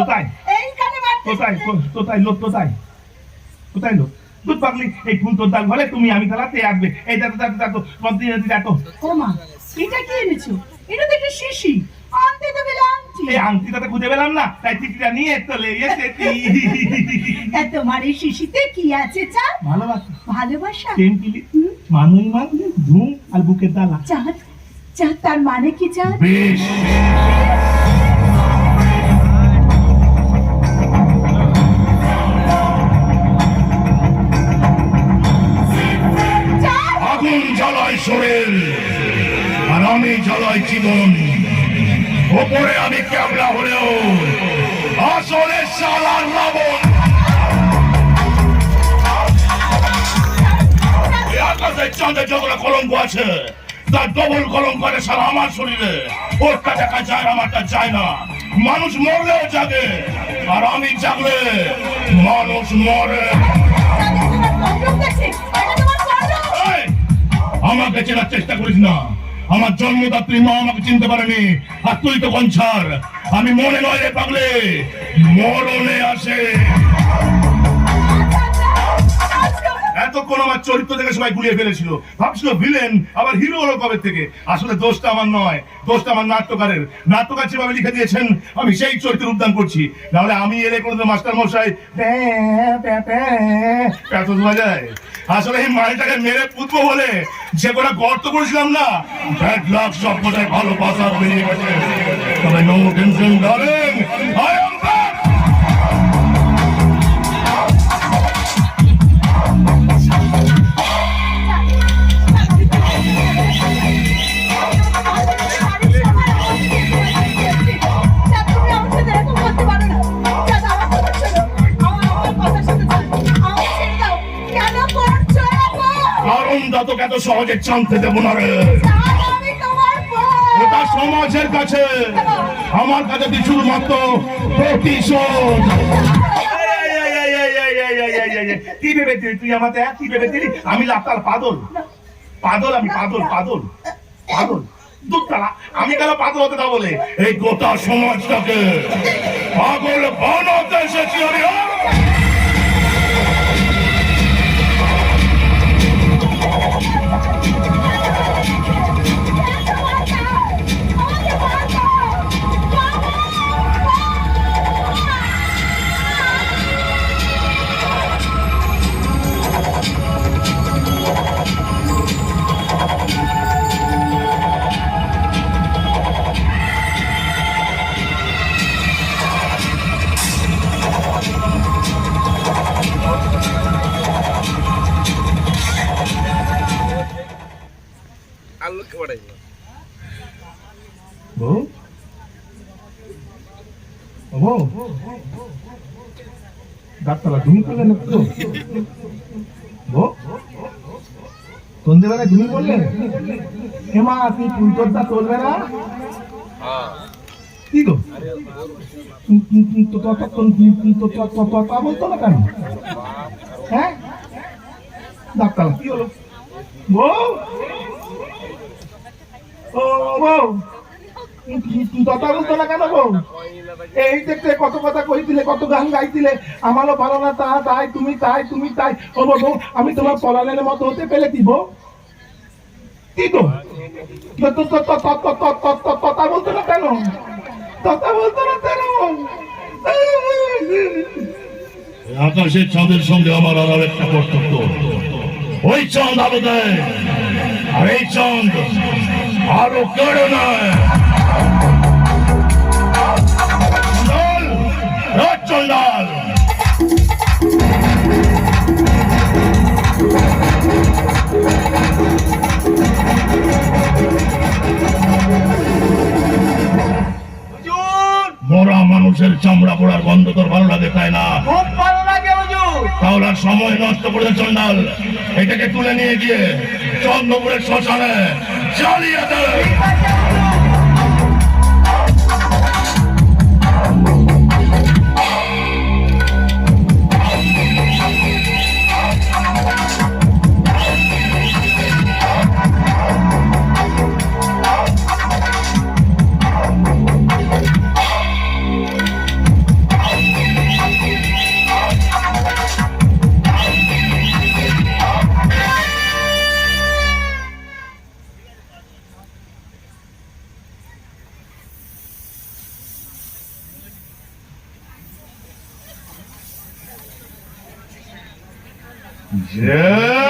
কোথায়? কো- কোথায় লোক কোথায়? কোথায় লোক? দুধ পাগলি এই ফুল তোর দাগ বলে তুমি আমি তালাতে আসবে। এই দেখো দেখো দেখো মন্ত্রী দেখো ও মা এটা কি এনেছো? এটা তো একটা শিশি। আনতে তো গেলে আনছি এই আংটিটা তো খুঁজে পেলাম না তাই টিকিটা নিয়ে চলে এসেছি। তোমার এই শিশিতে কি আছে চা? ভালোবাসা। ভালোবাসা? মানুই মানে ধুম আর বুকের দালা চাঁদ চাঁদ তার মানে কি চাঁদ? বেশ। জ্বালাই জীবন। ওপরে আমি ক্যাবলা হলেও আসলে সালার লবণ আকাশের চাঁদে যতটা কলঙ্ক আছে তার ডবল কলঙ্ক আছে সারা আমার শরীরে। ওরটা দেখা যায় আমারটা যায় না। মানুষ মরলেও জাগে আর আমি জাগলে মানুষ মরে। আমাকে চেনার চেষ্টা করিস না। আমার জন্মদাত্রী মা আমাকে চিনতে পারেনি। আর তুই তো কঞ্ছার আমি মনে নয় রে পাগলে। মরণে আসে। এতক্ষণ আমার চরিত্র থেকে সবাই ফেলেছিল। ভাবছিল ভিলেন আবার হিরো হলো কবে থেকে? আসলে দোষটা আমার নয়। দোষটা আমার নাট্যকারের। নাট্যকার যেভাবে লিখে দিয়েছেন আমি সেই চরিত্রের উদ্যান করছি। নাহলে আমি এলে কোনো মাস্টার মশাই প্যাঁ, প্যাঁ, প্যাঁ, যায়। আসলে এই মালটাকে মেরে পুতবো বলে যে কোনো গর্ত করেছিলাম না ব্যাড লাক সব কোথায় ভালো বাসা বেরিয়ে গেছে। তবে নো টেনশন ডার্লিং ওটা সহজে জানতে দেব না রে। ওটা সমাজের কাছে, আমার কাছে কিছুর প্রতিশোধ। তুই হ্যাঁ? কি আমি লাফতার পাদল পাদল আমি পাদল পাদল পাদল আমি বলে এই গোটা সমাজটাকে পাগল বানাতে এসেছি চার লক্ষ পাঠাইবো ডাক্তার ঘুমিয়ে পড়লেন একটু সন্ধেবেলায় ঘুমিয়ে পড়লেন হেমা তুই পুলচর্দা চলবে না? কি গো? ততক্ষণ তা বলতো না কেন? হ্যাঁ? ডাক্তার হলো? ও কেন এই দেখতে কথা কত গান আমারও ভালো না তা তাই তুমি তাই তুমি তাই আমি তোমার মতো হতে তথা বলতো না কেন তথা বলতো না কেন আকাশের চাঁদের সঙ্গে আমার আরও একটা কর্তব্য ওই চাঁদ আলো দেয় আর এই চাঁদ আরও কেড়ে নেয়। চল, রাজ চন্ডাল মরা মানুষের চামড়া পোড়ার গন্ধ তোর ভালো লাগে তাই না? খুব ভালো লাগে হুজুর। তাহলে আর সময় নষ্ট করে চন্ডাল এটাকে তুলে নিয়ে গিয়ে চন্দ্রপুরের শ্মশানে jolly other. Yeah.